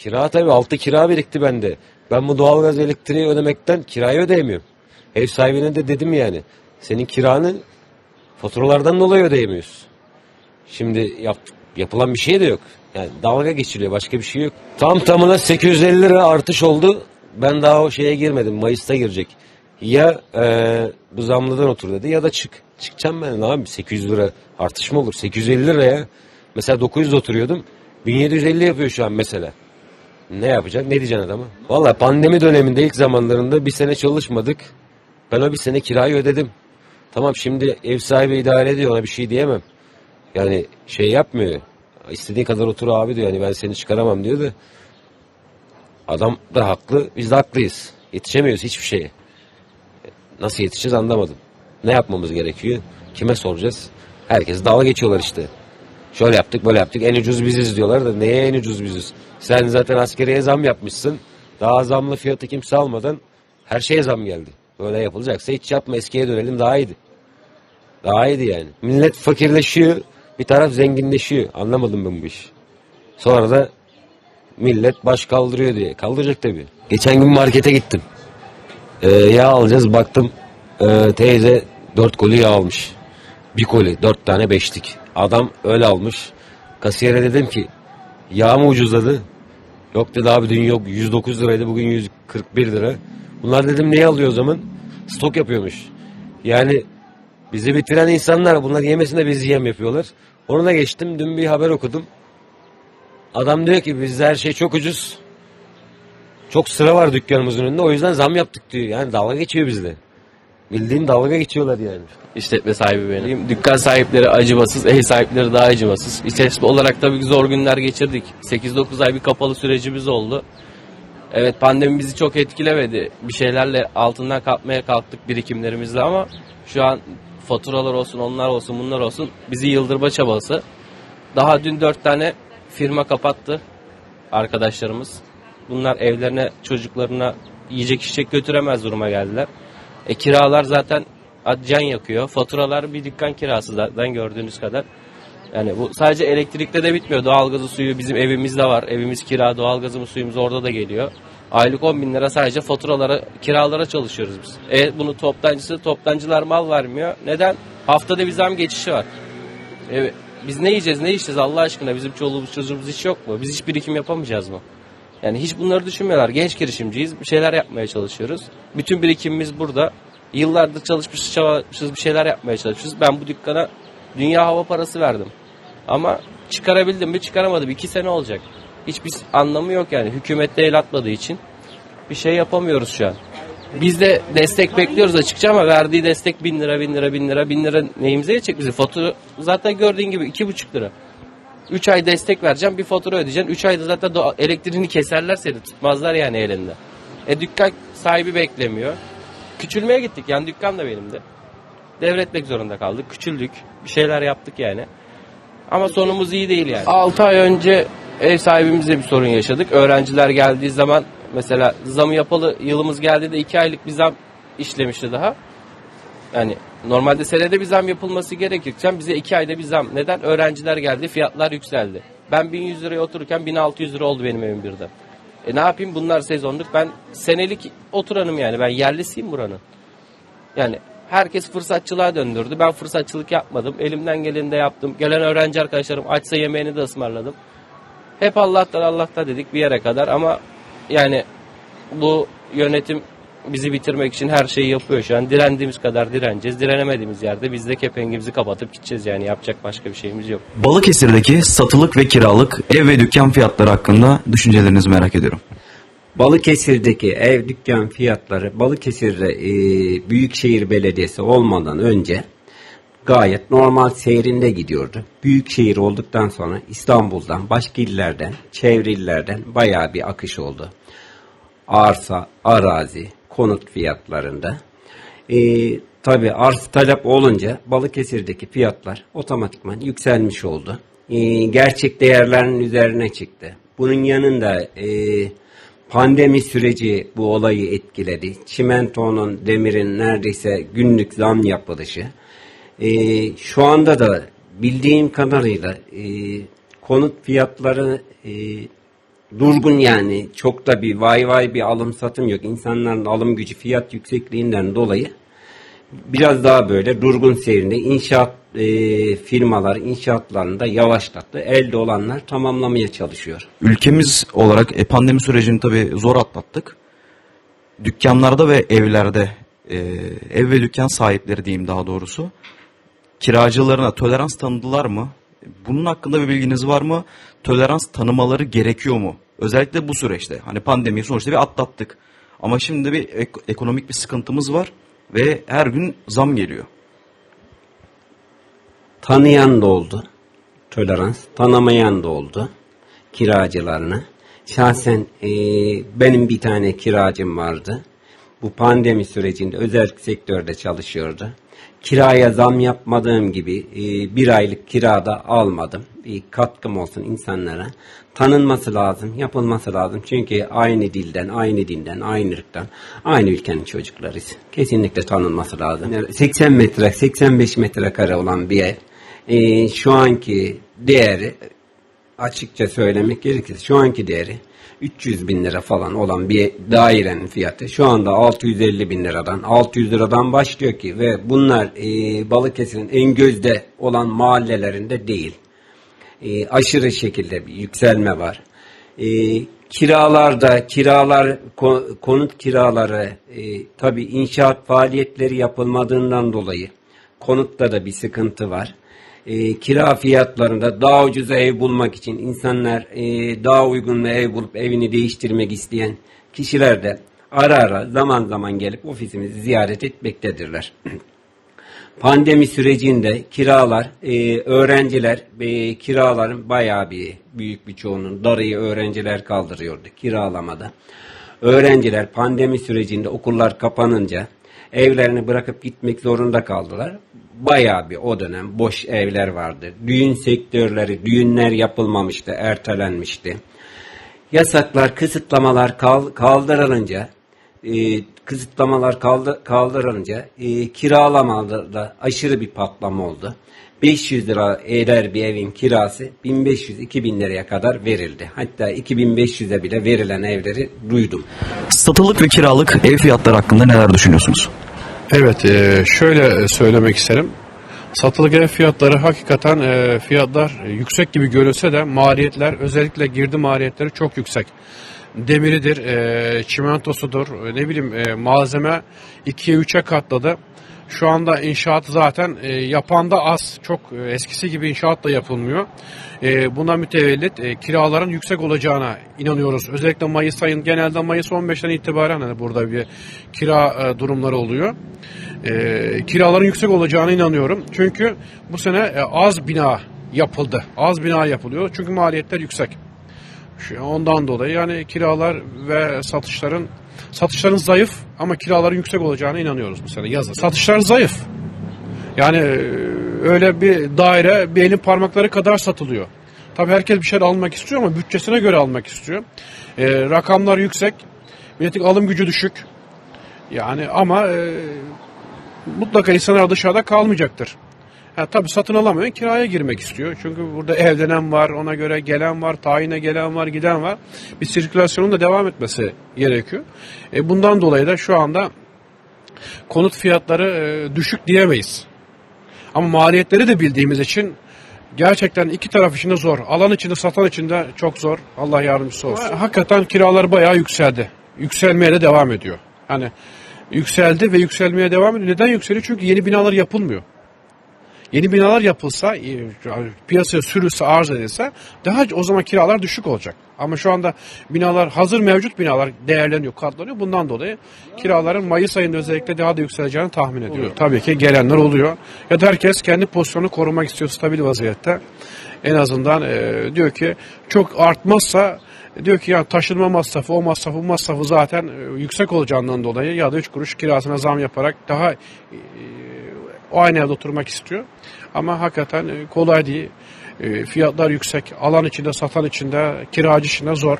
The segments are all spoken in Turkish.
Kira tabii altı kira birikti bende. Ben bu doğalgaz elektriği ödemekten kirayı ödeyemiyorum. Ev sahibine de dedim yani. Senin kiranı faturalardan dolayı ödeyemiyorsun. Şimdi yap, yapılan bir şey de yok. Yani dalga geçiliyor başka bir şey yok. Tam tamına 850 lira artış oldu. Ben daha o şeye girmedim. Mayıs'ta girecek. Ya eee bu zamlıdan otur dedi ya da çık. Çıkacağım ben abi 800 lira artış mı olur? 850 lira ya. Mesela 900 oturuyordum. 1750 yapıyor şu an mesela. Ne yapacak? Ne diyeceksin adama? Valla pandemi döneminde ilk zamanlarında bir sene çalışmadık. Ben o bir sene kirayı ödedim. Tamam şimdi ev sahibi idare ediyor ona bir şey diyemem. Yani şey yapmıyor. İstediğin kadar otur abi diyor. Yani ben seni çıkaramam diyor da. Adam da haklı. Biz de haklıyız. Yetişemiyoruz hiçbir şeye. Nasıl yetişeceğiz anlamadım. Ne yapmamız gerekiyor? Kime soracağız? Herkes dalga geçiyorlar işte. Şöyle yaptık böyle yaptık en ucuz biziz diyorlar da neye en ucuz biziz? Sen zaten askeriye zam yapmışsın. Daha zamlı fiyatı kimse almadan her şeye zam geldi. Böyle yapılacaksa hiç yapma eskiye dönelim daha iyiydi. Daha iyiydi yani. Millet fakirleşiyor bir taraf zenginleşiyor. Anlamadım ben bu işi. Sonra da millet baş kaldırıyor diye. Kaldıracak tabii. Geçen gün markete gittim. Ee, yağ alacağız baktım ee, teyze dört koli yağ almış. Bir koli dört tane beşlik. Adam öyle almış. Kasiyere dedim ki yağ mı ucuzladı? Yok dedi abi dün yok 109 liraydı bugün 141 lira. Bunlar dedim niye alıyor o zaman? Stok yapıyormuş. Yani bizi bitiren insanlar bunlar yemesin biz yem yapıyorlar. Onunla geçtim dün bir haber okudum. Adam diyor ki bizde her şey çok ucuz. Çok sıra var dükkanımızın önünde o yüzden zam yaptık diyor. Yani dalga geçiyor bizle. Bildiğin dalga geçiyorlar yani. İşletme sahibi benim. Dükkan sahipleri acımasız, ev sahipleri daha acımasız. İçerisinde olarak tabii ki zor günler geçirdik. 8-9 ay bir kapalı sürecimiz oldu. Evet pandemi bizi çok etkilemedi. Bir şeylerle altından kalkmaya kalktık birikimlerimizle ama şu an faturalar olsun, onlar olsun, bunlar olsun bizi yıldırma çabası. Daha dün 4 tane firma kapattı arkadaşlarımız. Bunlar evlerine, çocuklarına yiyecek içecek götüremez duruma geldiler. E kiralar zaten can yakıyor. Faturalar bir dükkan kirası gördüğünüz kadar. Yani bu sadece elektrikte de bitmiyor. Doğalgazı suyu bizim evimizde var. Evimiz kira, doğalgazımız suyumuz orada da geliyor. Aylık 10 bin lira sadece faturalara, kiralara çalışıyoruz biz. E bunu toptancısı, toptancılar mal vermiyor. Neden? Haftada bir zam geçişi var. E, biz ne yiyeceğiz, ne içeceğiz Allah aşkına? Bizim çoluğumuz, çocuğumuz hiç yok mu? Biz hiç birikim yapamayacağız mı? Yani hiç bunları düşünmüyorlar. Genç girişimciyiz. Bir şeyler yapmaya çalışıyoruz. Bütün birikimimiz burada. Yıllardır çalışmışız, çalışmışız, bir şeyler yapmaya çalışıyoruz. Ben bu dükkana dünya hava parası verdim. Ama çıkarabildim mi çıkaramadım. İki sene olacak. Hiçbir anlamı yok yani. Hükümette el atmadığı için bir şey yapamıyoruz şu an. Biz de destek bekliyoruz açıkça ama verdiği destek bin lira, bin lira, bin lira, bin lira neyimize yetecek bizi? Fatura zaten gördüğün gibi iki buçuk lira. 3 ay destek vereceğim bir fatura ödeyeceksin. 3 ayda zaten elektriğini keserler seni tutmazlar yani elinde. E dükkan sahibi beklemiyor. Küçülmeye gittik yani dükkan da benim de. Devretmek zorunda kaldık. Küçüldük. Bir şeyler yaptık yani. Ama sonumuz iyi değil yani. 6 ay önce ev sahibimizle bir sorun yaşadık. Öğrenciler geldiği zaman mesela zamı yapalı yılımız geldiğinde 2 aylık bir zam işlemişti daha. Yani normalde senede bir zam yapılması gerekirken bize iki ayda bir zam. Neden? Öğrenciler geldi, fiyatlar yükseldi. Ben 1100 liraya otururken 1600 lira oldu benim evim birden. E ne yapayım bunlar sezonluk. Ben senelik oturanım yani. Ben yerlisiyim buranın. Yani herkes fırsatçılığa döndürdü. Ben fırsatçılık yapmadım. Elimden geleni de yaptım. Gelen öğrenci arkadaşlarım açsa yemeğini de ısmarladım. Hep Allah'tan Allah'tan dedik bir yere kadar ama yani bu yönetim bizi bitirmek için her şeyi yapıyor şu an. Direndiğimiz kadar direneceğiz. Direnemediğimiz yerde biz de kepengimizi kapatıp gideceğiz yani. Yapacak başka bir şeyimiz yok. Balıkesir'deki satılık ve kiralık ev ve dükkan fiyatları hakkında düşüncelerinizi merak ediyorum. Balıkesir'deki ev dükkan fiyatları Balıkesir'de e, Büyükşehir Belediyesi olmadan önce gayet normal seyrinde gidiyordu. Büyükşehir olduktan sonra İstanbul'dan, başka illerden, çevre illerden bayağı bir akış oldu. Arsa, arazi, konut fiyatlarında. E, Tabi arz talep olunca Balıkesir'deki fiyatlar otomatikman yükselmiş oldu. E, gerçek değerlerin üzerine çıktı. Bunun yanında e, pandemi süreci bu olayı etkiledi. Çimentonun, demirin neredeyse günlük zam yapılışı. E, şu anda da bildiğim kadarıyla e, konut fiyatları e, durgun yani çok da bir vay vay bir alım satım yok. İnsanların alım gücü fiyat yüksekliğinden dolayı biraz daha böyle durgun seyrinde inşaat e, firmalar inşaatlarında yavaşlattı. Elde olanlar tamamlamaya çalışıyor. Ülkemiz olarak e, pandemi sürecini tabii zor atlattık. Dükkanlarda ve evlerde e, ev ve dükkan sahipleri diyeyim daha doğrusu kiracılarına tolerans tanıdılar mı? Bunun hakkında bir bilginiz var mı? Tolerans tanımaları gerekiyor mu? Özellikle bu süreçte. Hani pandemiyi sonuçta bir atlattık. Ama şimdi bir ek- ekonomik bir sıkıntımız var ve her gün zam geliyor. Tanıyan da oldu. Tolerans. Tanımayan da oldu. Kiracılarını. Şahsen e, benim bir tane kiracım vardı. Bu pandemi sürecinde özel sektörde çalışıyordu. Kiraya zam yapmadığım gibi e, bir aylık kirada almadım. Bir katkım olsun insanlara. Tanınması lazım, yapılması lazım. Çünkü aynı dilden, aynı dinden, aynı ırktan, aynı ülkenin çocuklarıyız. Kesinlikle tanınması lazım. Yani 80 metre, 85 metrekare olan bir ev e, şu anki değeri açıkça söylemek gerekirse şu anki değeri 300 bin lira falan olan bir dairenin fiyatı şu anda 650 bin liradan 600 liradan başlıyor ki ve bunlar e, Balıkesir'in en gözde olan mahallelerinde değil. E, aşırı şekilde bir yükselme var. E, kiralarda kiralar ko- konut kiraları e, tabi inşaat faaliyetleri yapılmadığından dolayı konutta da bir sıkıntı var. E, kira fiyatlarında daha ucuza ev bulmak için insanlar e, daha uygun bir ev bulup evini değiştirmek isteyen kişiler de ara ara zaman zaman gelip ofisimizi ziyaret etmektedirler. Pandemi sürecinde kiralar, e, öğrenciler e, kiraların bayağı bir büyük bir çoğunun darıyı öğrenciler kaldırıyordu kiralamada. Öğrenciler pandemi sürecinde okullar kapanınca evlerini bırakıp gitmek zorunda kaldılar. Bayağı bir o dönem boş evler vardı. Düğün sektörleri, düğünler yapılmamıştı, ertelenmişti yasaklar, kısıtlamalar kal- kaldırılınca e, kısıtlamalar kaldı- kaldırılınca e, kiralamada da aşırı bir patlama oldu. 500 lira eder bir evin kirası 1500-2000 liraya kadar verildi. Hatta 2500'e bile verilen evleri duydum. Satılık ve kiralık ev fiyatları hakkında neler düşünüyorsunuz? Evet, e, şöyle söylemek isterim. Satılık ev fiyatları hakikaten e, fiyatlar yüksek gibi görünse de maliyetler özellikle girdi maliyetleri çok yüksek. Demiridir, e, çimentosudur, e, ne bileyim e, malzeme 2'ye 3'e katladı. Şu anda inşaat zaten e, yapan da az. Çok e, eskisi gibi inşaat da yapılmıyor. E, buna mütevellit e, kiraların yüksek olacağına inanıyoruz. Özellikle Mayıs ayın genelde Mayıs 15'ten itibaren hani burada bir kira e, durumları oluyor. E, kiraların yüksek olacağına inanıyorum. Çünkü bu sene e, az bina yapıldı. Az bina yapılıyor. Çünkü maliyetler yüksek. Ondan dolayı yani kiralar ve satışların satışların zayıf ama kiraların yüksek olacağına inanıyoruz sene yazın. Satışlar zayıf. Yani e, öyle bir daire bir elin parmakları kadar satılıyor. Tabii herkes bir şeyler almak istiyor ama bütçesine göre almak istiyor. E, rakamlar yüksek. Milletin alım gücü düşük. Yani ama e, mutlaka insanlar dışarıda kalmayacaktır. Ha, tabii satın alamıyor, kiraya girmek istiyor. Çünkü burada evlenen var, ona göre gelen var, tayine gelen var, giden var. Bir sirkülasyonun da devam etmesi gerekiyor. E, bundan dolayı da şu anda konut fiyatları e, düşük diyemeyiz. Ama maliyetleri de bildiğimiz için gerçekten iki taraf için de zor. Alan için de satan için de çok zor. Allah yardımcısı olsun. Hakikaten kiralar bayağı yükseldi. Yükselmeye de devam ediyor. Hani yükseldi ve yükselmeye devam ediyor. Neden yükseliyor? Çünkü yeni binalar yapılmıyor. Yeni binalar yapılsa, e, piyasaya sürülse, arz edilse daha o zaman kiralar düşük olacak. Ama şu anda binalar, hazır mevcut binalar değerleniyor, katlanıyor. Bundan dolayı kiraların Mayıs ayında özellikle daha da yükseleceğini tahmin ediyor. Tabii ki gelenler oluyor. Ya da herkes kendi pozisyonunu korumak istiyor stabil vaziyette. En azından e, diyor ki çok artmazsa diyor ki ya taşınma masrafı, o masrafı, bu masrafı zaten e, yüksek olacağından dolayı ya da 3 kuruş kirasına zam yaparak daha e, o aynı evde oturmak istiyor. Ama hakikaten e, kolay değil. E, Fiyatlar yüksek. Alan içinde, satan içinde, kiracı içinde zor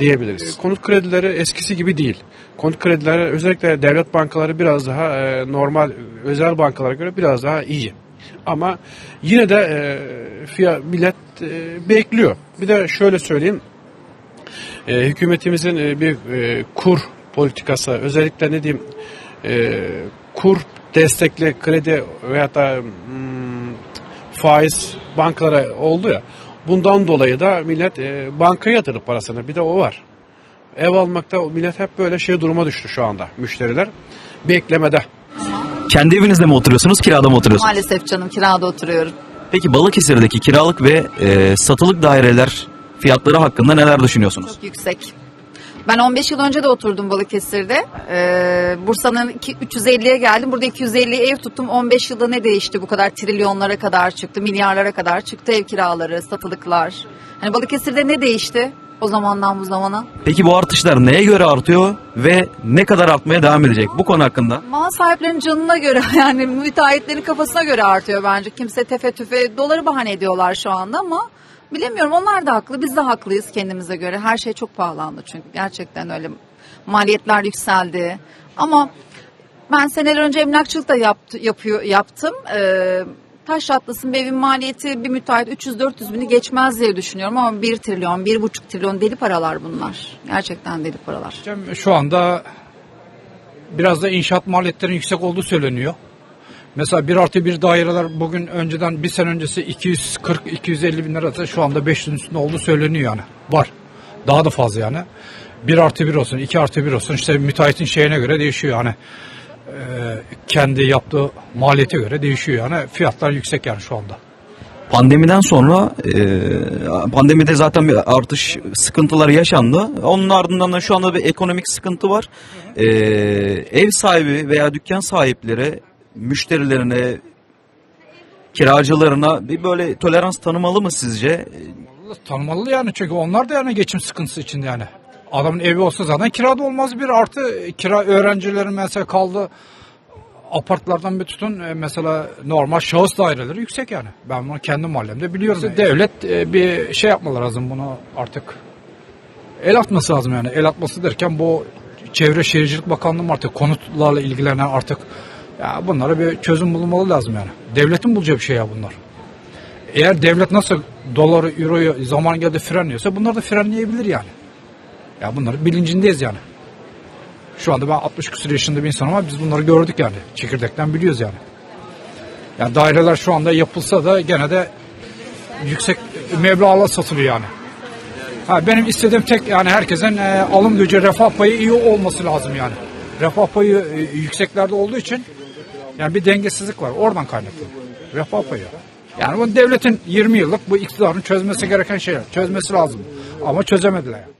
diyebiliriz. E, Konut kredileri eskisi gibi değil. Konut kredileri özellikle devlet bankaları biraz daha normal özel bankalara göre biraz daha iyi. Ama yine de fiyat millet bekliyor. Bir de şöyle söyleyeyim. hükümetimizin bir kur politikası özellikle ne diyeyim kur destekli kredi veya da hmm, faiz bankalara oldu ya bundan dolayı da millet e, bankaya yatırdı parasını bir de o var. Ev almakta millet hep böyle şey duruma düştü şu anda müşteriler beklemede. Kendi evinizde mi oturuyorsunuz, kirada mı oturuyorsunuz? Maalesef canım kirada oturuyorum. Peki Balıkesir'deki kiralık ve e, satılık daireler fiyatları hakkında neler düşünüyorsunuz? Çok yüksek. Ben 15 yıl önce de oturdum Balıkesir'de. Ee, Bursa'nın iki- 350'ye geldim. Burada 250 ev tuttum. 15 yılda ne değişti? Bu kadar trilyonlara kadar çıktı, milyarlara kadar çıktı ev kiraları, satılıklar. Hani Balıkesir'de ne değişti o zamandan bu zamana? Peki bu artışlar neye göre artıyor ve ne kadar artmaya devam edecek? Bu konu hakkında Mal sahiplerinin canına göre yani müteahhitlerin kafasına göre artıyor bence. Kimse tefe tüfe doları bahane ediyorlar şu anda ama bilemiyorum onlar da haklı biz de haklıyız kendimize göre. Her şey çok pahalandı çünkü gerçekten öyle maliyetler yükseldi. Ama ben seneler önce emlakçılık da yaptı, yapıyor, yaptım. Ee, taş atlasın bir evin maliyeti bir müteahhit 300-400 bini geçmez diye düşünüyorum ama 1 trilyon, 1,5 trilyon deli paralar bunlar. Gerçekten deli paralar. Hocam Şu anda biraz da inşaat maliyetlerinin yüksek olduğu söyleniyor. Mesela bir artı bir daireler bugün önceden bir sene öncesi 240-250 bin lirası şu anda 500'ün üstünde olduğu söyleniyor yani. Var. Daha da fazla yani. Bir artı bir olsun, iki artı bir olsun işte müteahhitin şeyine göre değişiyor yani. Ee, kendi yaptığı maliyete göre değişiyor yani. Fiyatlar yüksek yani şu anda. pandemiden sonra e, pandemide zaten bir artış sıkıntılar yaşandı. Onun ardından da şu anda bir ekonomik sıkıntı var. E, ev sahibi veya dükkan sahipleri müşterilerine kiracılarına bir böyle tolerans tanımalı mı sizce? Tanımalı yani çünkü onlar da yani geçim sıkıntısı içinde yani. Adamın evi olsa zaten kirada olmaz bir artı kira öğrencilerin mesela kaldı apartlardan bir tutun e, mesela normal şahıs daireleri yüksek yani. Ben bunu kendi mahallemde biliyorum. Devlet e, bir şey yapmalı lazım bunu artık el atması lazım yani. El atması derken bu Çevre Şehircilik Bakanlığı artık konutlarla ilgilenen artık ya bunlara bir çözüm bulunmalı lazım yani. Devletin bulacağı bir şey ya bunlar. Eğer devlet nasıl doları, euroyu zaman geldi frenliyorsa bunlar da frenleyebilir yani. Ya bunların bilincindeyiz yani. Şu anda ben 60 küsur yaşında bir insanım ama biz bunları gördük yani. Çekirdekten biliyoruz yani. Yani daireler şu anda yapılsa da gene de yüksek meblağla satılıyor yani. Ha, benim istediğim tek yani herkesin e, alım gücü, refah payı iyi olması lazım yani. Refah payı e, yükseklerde olduğu için yani bir dengesizlik var. Oradan kaynaklı. Refah payı. Yani bu devletin 20 yıllık bu iktidarın çözmesi gereken şeyler. Çözmesi lazım. Ama çözemediler. Yani.